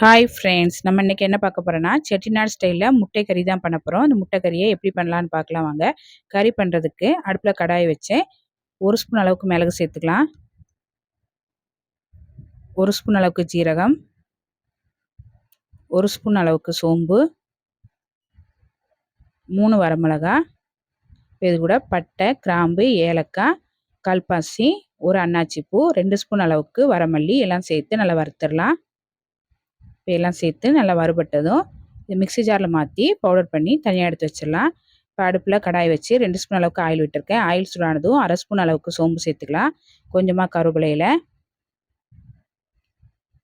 Hi friends நம்ம இன்றைக்கி என்ன பார்க்க போகிறோன்னா செட்டிநாடு ஸ்டைலில் முட்டை கறி தான் பண்ண போகிறோம் அந்த முட்டை கறியை எப்படி பண்ணலான்னு பார்க்கலாம் வாங்க. கறி பண்ணுறதுக்கு அடுப்பில் கடாயை வச்சேன் ஒரு ஸ்பூன் அளவுக்கு மிளகு சேர்த்துக்கலாம். ஒரு ஸ்பூன் அளவுக்கு ஜீரகம். ஒரு ஸ்பூன் அளவுக்கு சோம்பு. மூணு வரமிளகா. இது கூட பட்டை கிராம்பு ஏலக்காய் கல்பாசி ஒரு அன்னாச்சி பூ ரெண்டு ஸ்பூன் அளவுக்கு வரமல்லி எல்லாம் சேர்த்து நல்லா வறுத்துடலாம். இப்போ எல்லாம் சேர்த்து நல்லா வறுபட்டதும் இது மிக்சி ஜாரில் மாற்றி பவுடர் பண்ணி தனியாக எடுத்து வச்சிடலாம். இப்போ அடுப்பில் கடாய் வச்சு ரெண்டு ஸ்பூன் அளவுக்கு ஆயில் விட்டுருக்கேன். ஆயில் சூடானதும் அரை ஸ்பூன் அளவுக்கு சோம்பு சேர்த்துக்கலாம். கொஞ்சமாக கருவேலையில்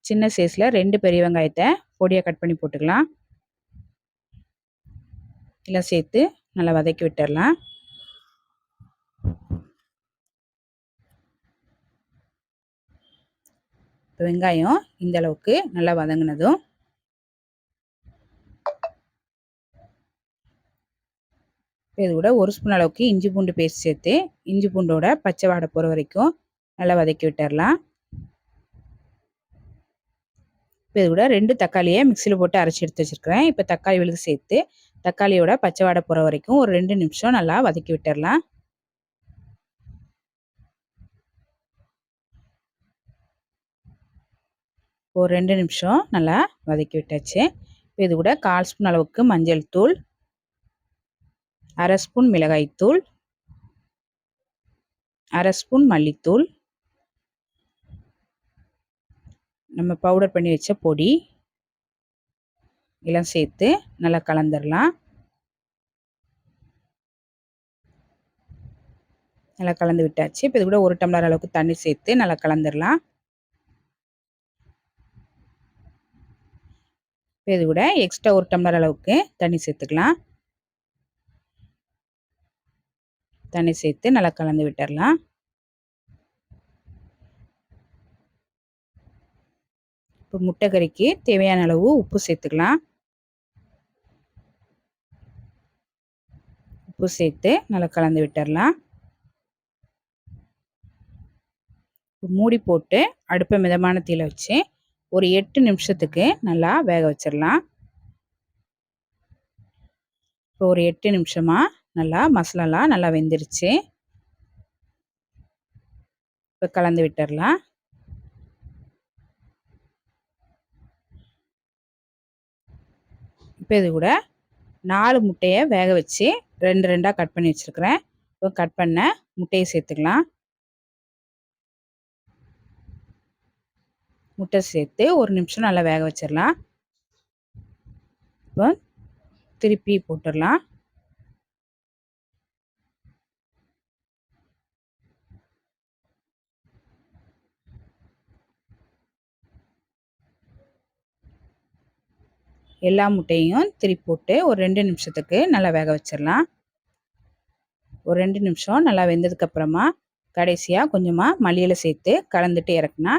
சின்ன சைஸில் ரெண்டு பெரிய வெங்காயத்தை பொடியாக கட் பண்ணி போட்டுக்கலாம். எல்லாம் சேர்த்து நல்லா வதக்கி விட்டுடலாம். இப்போ வெங்காயம் இந்த அளவுக்கு நல்லா வதங்கினதும் இது கூட ஒரு ஸ்பூன் அளவுக்கு இஞ்சி பூண்டு பேஸ்ட் சேர்த்து இஞ்சி பூண்டோட பச்சை வாடை போகிற வரைக்கும் நல்லா வதக்கி விட்டுடலாம் இப்போ இது கூட ரெண்டு தக்காளியை மிக்சியில் போட்டு அரைச்சி எடுத்து வச்சுருக்கிறேன். இப்போ தக்காளி விழுது சேர்த்து தக்காளியோட பச்சை வாடை போகிற வரைக்கும் ஒரு ரெண்டு நிமிஷம் நல்லா வதக்கி விட்டுடலாம் ஒரு ரெண்டு நிமிஷம் நல்லா வதக்கி விட்டாச்சு. இப்போ இது கூட கால் ஸ்பூன் அளவுக்கு மஞ்சள் தூள் அரை ஸ்பூன் மிளகாய்த்தூள் அரை ஸ்பூன் மல்லித்தூள் நம்ம பவுடர் பண்ணி வச்ச பொடி எல்லாம் சேர்த்து நல்லா கலந்துடலாம் நல்லா கலந்து விட்டாச்சு. இப்போ இது கூட ஒரு டம்ளர் அளவுக்கு தண்ணி சேர்த்து நல்லா கலந்துடலாம் இது கூட எக்ஸ்ட்ரா ஒரு டம்ளர் அளவுக்கு தண்ணி சேர்த்துக்கலாம். தண்ணி சேர்த்து நல்லா கலந்து விட்டுடலாம் இப்போ முட்டை கறிக்கு தேவையான அளவு உப்பு சேர்த்துக்கலாம். உப்பு சேர்த்து நல்லா கலந்து விட்டுடலாம் மூடி போட்டு அடுப்பை மிதமான தீயில் வச்சு ஒரு எட்டு நிமிஷத்துக்கு நல்லா வேக வச்சிடலாம். இப்போ ஒரு எட்டு நிமிஷமாக நல்லா மசாலாலாம் நல்லா வெந்துருச்சு. இப்போ கலந்து விட்டுடலாம். இப்போ இது கூட நாலு முட்டையை வேக வச்சு ரெண்டு ரெண்டாக கட் பண்ணி வச்சுருக்கிறேன். இப்போ கட் பண்ண முட்டையை சேர்த்துக்கலாம். முட்டை சேர்த்து ஒரு நிமிஷம் நல்லா வேக வச்சிடலாம் இப்போ திருப்பி போட்டுடலாம் எல்லா முட்டையும் திருப்பி போட்டு ஒரு ரெண்டு நிமிஷத்துக்கு நல்லா வேக வச்சிடலாம் ஒரு ரெண்டு நிமிஷம் நல்லா வெந்ததுக்கப்புறமா கடைசியாக கொஞ்சமாக மல்லியில் சேர்த்து கலந்துட்டு இறக்குனா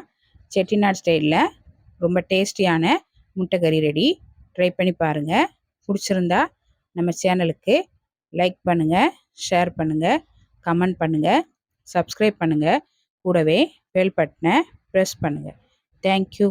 செட்டிநாடு ஸ்டைலில் ரொம்ப டேஸ்டியான முட்டை கறி ரெடி ட்ரை பண்ணி பாருங்கள் பிடிச்சிருந்தா நம்ம சேனலுக்கு லைக் பண்ணுங்கள் ஷேர் பண்ணுங்கள் கமெண்ட் பண்ணுங்கள் சப்ஸ்கிரைப் பண்ணுங்கள் கூடவே பெல் பட்டனை ப்ரெஸ் பண்ணுங்கள் தேங்க்யூ